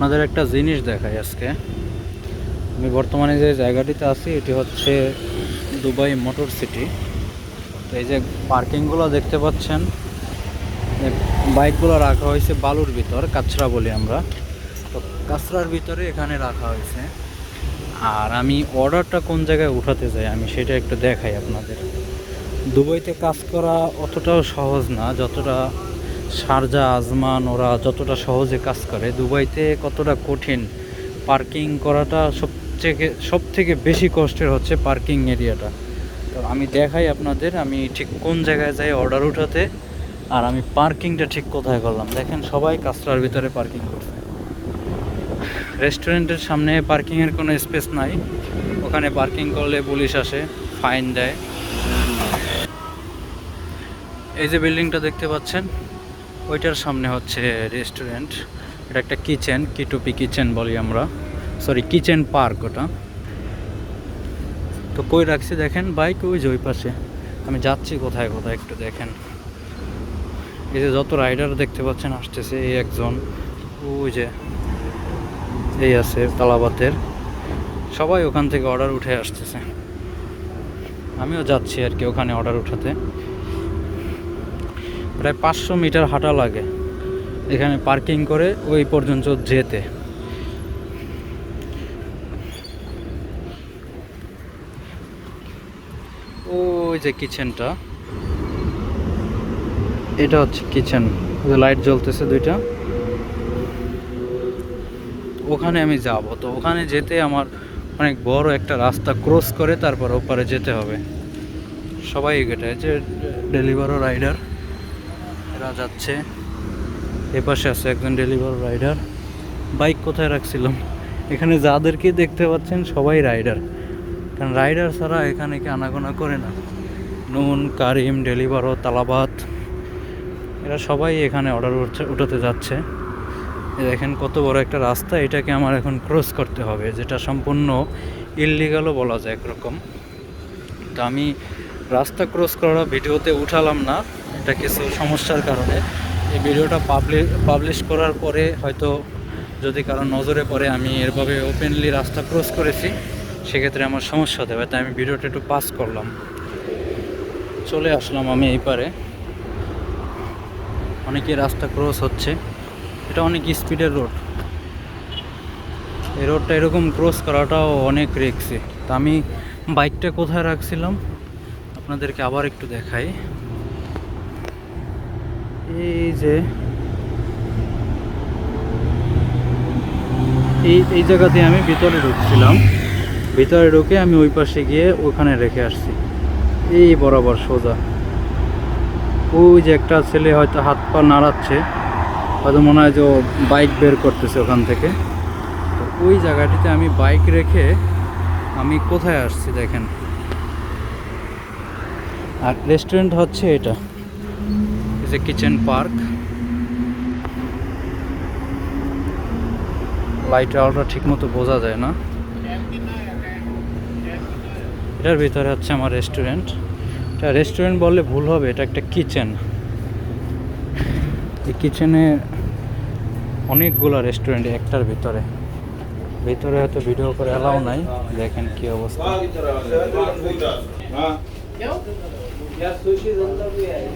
আপনাদের একটা জিনিস দেখাই আজকে। আমি বর্তমানে যে জায়গাটিতে আছি, এটি হচ্ছে দুবাই মোটর সিটি। তো এই যে পার্কিংগুলো দেখতে পাচ্ছেন বাইকগুলো রাখা হয়েছে বালুর ভিতর কাছড়া বলি আমরা। তো কাছড়ার ভিতরে এখানে রাখা হয়েছে। আর আমি অর্ডারটা কোন জায়গায় উঠাতে যাই, আমি সেটা একটু দেখাই আপনাদের। দুবাইতে কাজ করা অতটাও সহজ না, যতটা শারজা, আজমান ওরা যতটা সহজে কাজ করে, দুবাইতে কতটা কঠিন, পার্কিং করাটা সবথেকে সব থেকে বেশি কষ্টের হচ্ছে পার্কিং এরিয়াটা। তো আমি দেখাই আপনাদের, আমি ঠিক কোন জায়গায় যাই অর্ডার উঠাতে, আর আমি পার্কিংটা ঠিক কোথায় করলাম। দেখেন সবাই কাস্টার ভিতরে পার্কিং করছে। রেস্টুরেন্টের সামনে পার্কিংয়ের কোনো স্পেস নাই। ওখানে পার্কিং করলে পুলিশ আসে, ফাইন দেয়। এই যে বিল্ডিংটা দেখতে পাচ্ছেন ওইটার সামনে হচ্ছে রেস্টুরেন্ট এটা একটা কিচেন কিটুপি কিচেন বলি আমরা। সরি কিচেন পার্ক ওটা। তো কই রাখছি দেখেন? বাইক ওই যে ওই পাশে। আমি যাচ্ছি কোথায় কোথায় একটু দেখেন। এই যে যত রাইডার দেখতে পাচ্ছেন, আসতেছে এই একজন। ওই যে এই আছে তালাবাতের। সবাই ওখান থেকে অর্ডার উঠে আসতেছে। আমিও যাচ্ছি আর কি ওখানে অর্ডার উঠাতে। প্রায় পাঁচশো মিটার হাঁটা লাগে। এখানে পার্কিং করে ওই পর্যন্ত যেতে। ওই যে কিচেনটা। এটা হচ্ছে কিচেন। লাইট জ্বলতেছে দুইটা। ওখানে আমি যাব। তো ওখানে যেতে আমার অনেক বড় একটা রাস্তা ক্রস করে তারপর ওপারে যেতে হবে। সবাই এগেটায় যে ডেলিভারো রাইডার। এরা যাচ্ছে। এ পাশে আছে একজন ডেলিভার রাইডার বাইক কোথায় রাখছিলাম? এখানে যাদেরকে দেখতে পাচ্ছেন, সবাই রাইডার কারণ রাইডার ছাড়া এখানে কি আনাগোনা করে না। নুন, কারিম ডেলিভারো তালাবাত। এরা সবাই এখানে অর্ডার উঠাতে যাচ্ছে। দেখেন কত বড় একটা রাস্তা, এটাকে আমার এখন ক্রস করতে হবে, যেটা সম্পূর্ণ ইললিগালও বলা যায় একরকম। তো আমি রাস্তা ক্রস করা ভিডিওতে উঠালাম না, এটা কিছু সমস্যার কারণে। এই ভিডিওটা পাবলিশ পাবলিশ করার পরে হয়তো যদি কারও নজরে পড়ে, আমি এরভাবে ওপেনলি রাস্তা ক্রস করেছি, সেক্ষেত্রে আমার সমস্যা হতে পারে, তাই আমি ভিডিওটা একটু পাস করলাম। চলে আসলাম আমি এই পারে। অনেকেই রাস্তা ক্রস হচ্ছে, এটা অনেক স্পিডের রোড এই রোডটা এরকম ক্রস করাটাও অনেক রিক্সি তা আমি বাইকটা কোথায় রাখছিলাম? আপনাদেরকে আবার একটু দেখাই। এই যে, এই এই জায়গাতে আমি ভিতরে ঢুকছিলাম। ভিতরে ঢুকে আমি ওই পাশে গিয়ে ওখানে রেখে আসছি। এই বরাবর সোজা। ওই যে একটা ছেলে হয়তো হাত পা নাড়াচ্ছে। হয়তো মনে হয় যে ও বাইক বের করতেছে ওখান থেকে। ওই জায়গাটিতে আমি বাইক রেখে আমি কোথায় আসছি দেখেন। আর রেস্টুরেন্ট হচ্ছে এটা। এই যে কিচেন পার্ক লাইট আলোটা ঠিক মতো বোঝা যায় না। এটার ভিতরে হচ্ছে আমার রেস্টুরেন্ট এটা রেস্টুরেন্ট বললে ভুল হবে এটা একটা কিচেন এই কিচেনে অনেকগুলো রেস্টুরেন্ট একটার ভিতরে। ভিতরে হয়তো ভিডিও করে এলাও নাই। দেখেন কি অবস্থা। já estou tirando da viagem.